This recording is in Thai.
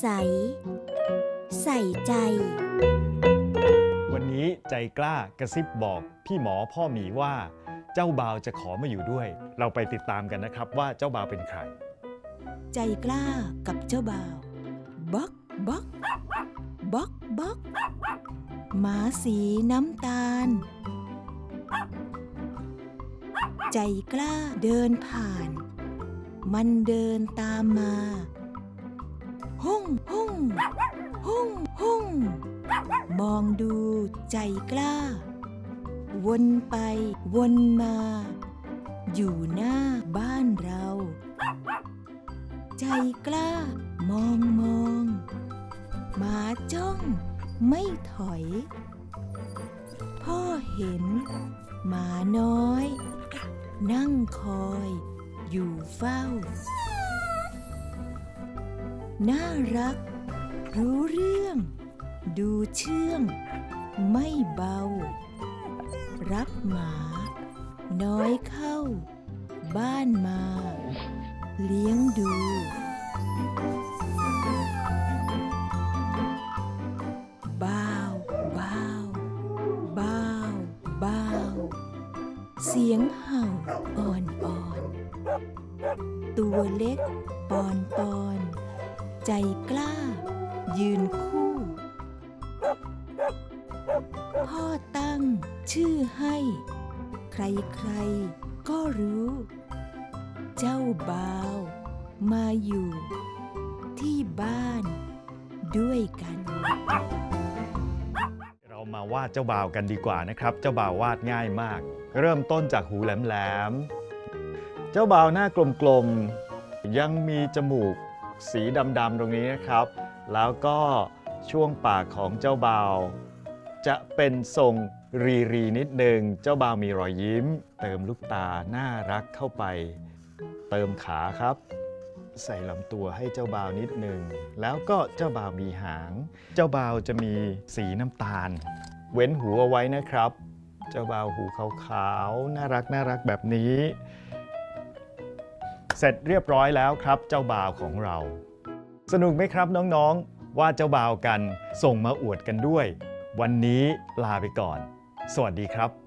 ใส ใส่ใจ วันนี้ใจกล้ากระซิบบอกพี่หมอพ่อหมีว่า เจ้าบ่าวจะขอมาอยู่ด้วย เราไปติดตามกันนะครับว่าเจ้าบ่าวเป็นใคร ใจกล้ากับเจ้าบ่าวบ๊อกบ๊อกบ๊อกบ๊อกหมาสีน้ำตาล ใจกล้าเดินผ่าน มันเดินตามมา หุ่งหุ่งหุ่งหุ่งมองดูใจกล้า วนไปวนมา อยู่หน้าบ้านเรา ใจกล้ามองมองหมาจ้องไม่ถอย พ่อเห็น หมาน้อย นั่งคอยอยู่เฝ้า น่ารัก รู้เรื่อง ดูเชื่อง ไม่เบา รับหมา น้อยเข้า บ้านมา เลี้ยงดูบ้าวบ้าวบ้าวบ้าวเสียงเห่าอ่อนอ่อน ตัวเล็กปอนปอน ใจกล้า ยืนคู่ พ่อตั้งชื่อให้ ใครๆก็รู้ เจ้าบ่าว มาอยู่ ที่บ้านด้วยกัน เรามาวาดเจ้าบ่าวกันดีกว่านะครับ เจ้าบ่าววาดง่ายมาก เริ่มต้นจากหูแหลมๆ เจ้าบ่าวหน้ากลมๆ ยังมีจมูก สีดำๆตรงนี้นะครับ แล้วก็ช่วงปากของเจ้าบ่าวจะเป็นทรงรีรีนิดหนึ่งเจ้าบ่าวมีรอยยิ้ม เติมลูกตาน่ารักเข้าไป เติมขาครับ ใส่ลำตัวให้เจ้าบ่าวนิดหนึ่งแล้วก็เจ้าบ่าวมีหาง เจ้าบ่าวจะมีสีน้ำตาล เว้นหูเอาไว้นะครับ เจ้าบ่าวหูขาวๆน่ารักน่ารักแบบนี้ เสร็จเรียบร้อยแล้วครับ เจ้าบ่าวของเรา สนุกไหมครับน้องๆ ว่าเจ้าบ่าวกันส่งมาอวดกันด้วย วันนี้ลาไปก่อน สวัสดีครับ